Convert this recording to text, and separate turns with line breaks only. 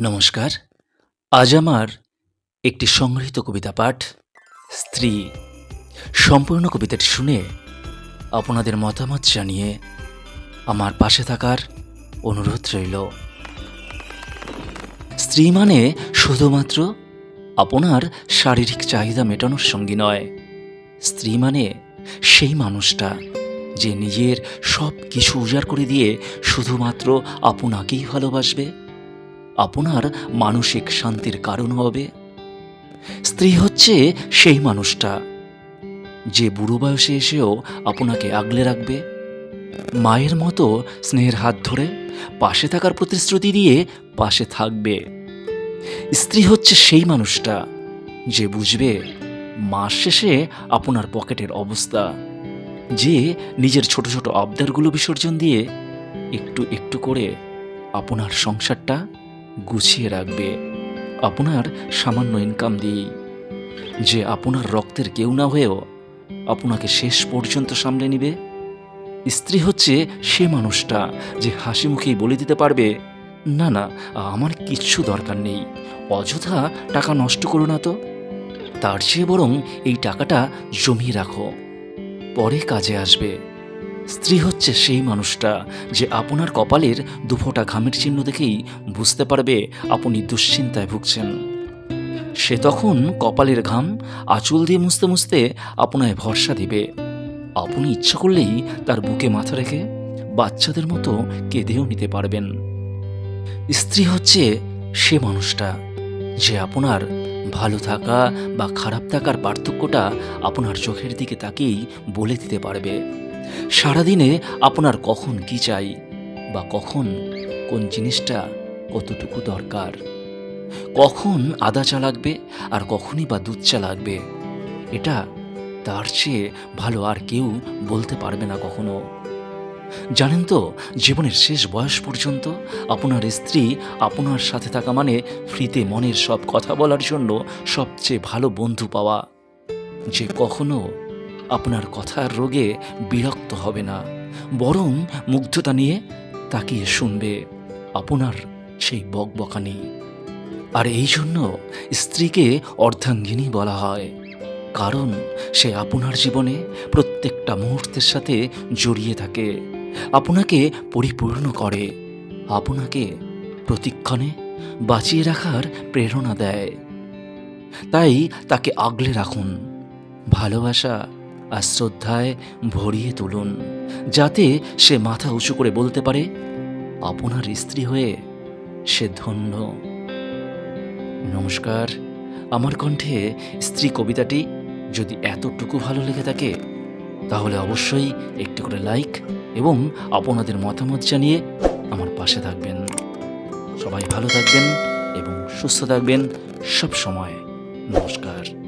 নমস্কার। আজ আমার একটি সংগৃহীত কবিতা পাঠ, স্ত্রী। সম্পূর্ণ কবিতাটি শুনে আপনাদের মতামত জানিয়ে আমার পাশে থাকার অনুরোধ রইল। স্ত্রী মানে শুধুমাত্র আপনার শারীরিক চাহিদা মেটানোর সঙ্গী নয়। স্ত্রী মানে সেই মানুষটা যে নিজের সব কিছু উজাড় করে দিয়ে শুধুমাত্র আপনাকেই ভালোবাসবে। আপনার মানসিক শান্তির কারণ হবে। স্ত্রী হচ্ছে সেই মানুষটা, যে বুড়ো বয়সে এসেও আপনাকে আগলে রাখবে। মায়ের মতো স্নেহের হাত ধরে পাশে থাকার প্রতিশ্রুতি দিয়ে পাশে থাকবে। স্ত্রী হচ্ছে সেই মানুষটা, যে বুঝবে মাস শেষে আপনার পকেটের অবস্থা, যে নিজের ছোট ছোট আবদারগুলো বিসর্জন দিয়ে একটু একটু করে আপনার সংসারটা গুছিয়ে রাখবে। আপনার সামান্য ইনকাম দিয়েই। যে আপনার রক্তের কেউ না হয়েও আপনাকে শেষ পর্যন্ত সামলে নিবে। স্ত্রী হচ্ছে সে মানুষটা যে হাসি মুখেই বলে দিতে পারবে, না না, আমার কিচ্ছু দরকার নেই। অযথা টাকা নষ্ট করো না তো। তার চেয়ে বরং এই টাকাটা জমিয়ে রাখো। পরে কাজে আসবে। স্ত্রী হচ্ছে সেই মানুষটা যে আপনার কপালের দুফোঁটা ঘামের চিহ্ন দেখেই বুঝতে পারবে আপনি দুশ্চিন্তায় ভুগছেন। সে তখন কপালের ঘাম আঁচল দিয়ে মুছতে মুছতে আপনায় ভরসা দিবে। আপনি ইচ্ছা করলেই তার বুকে মাথা রেখে বাচ্চাদের মতো কেঁদেও নিতে পারবেন। স্ত্রী হচ্ছে সে মানুষটা যে আপনার ভালো থাকা বা খারাপ থাকার পার্থক্যটা আপনার চোখের দিকে তাকেই বলে দিতে পারবে। সারাদিনে আপনার কখন কি চাই বা কখন কোন জিনিসটা কতটুকু দরকার? কখন আদা চা লাগবে আর কখনই বা দুধ চা লাগবে? এটা তার চেয়ে ভালো আর কেউ বলতে পারবে না কখনো। জানেন তো, জীবনের শেষ বয়স পর্যন্ত আপনার স্ত্রী আপনার সাথে থাকা মানে ফ্রিতে মনের সব কথা বলার জন্য সবচেয়ে ভালো বন্ধু পাওয়া। যে কখনো আপনার কথার রোগে বিরক্ত হবে না, বরং মুগ্ধতা নিয়ে তাকিয়ে শুনবে আপনার সেই বকবকানি। আর এই জন্য স্ত্রীকে অর্ধাঙ্গিনী বলা হয়, কারণ সে আপনার জীবনে প্রত্যেকটা মুহূর্তের সাথে জড়িয়ে থাকে। আপনাকে পরিপূর্ণ করে, আপনাকে প্রতিক্ষণে বাঁচিয়ে রাখার প্রেরণা দেয়। তাই তাকে আগলে রাখুন, ভালোবাসা আর শ্রদ্ধায় ভরিয়ে তুলুন, যাতে সে মাথা উঁচু করে বলতে পারে, আপনার স্ত্রী হয়ে সে ধন্য। নমস্কার, আমার কণ্ঠে স্ত্রী কবিতাটি যদি এতটুকু ভালো লেগে থাকে তাহলে অবশ্যই একটি করে লাইক এবং আপনাদের মতামত জানিয়ে আমার পাশে থাকবেন। সবাই ভালো থাকবেন এবং সুস্থ থাকবেন সব সময় নমস্কার।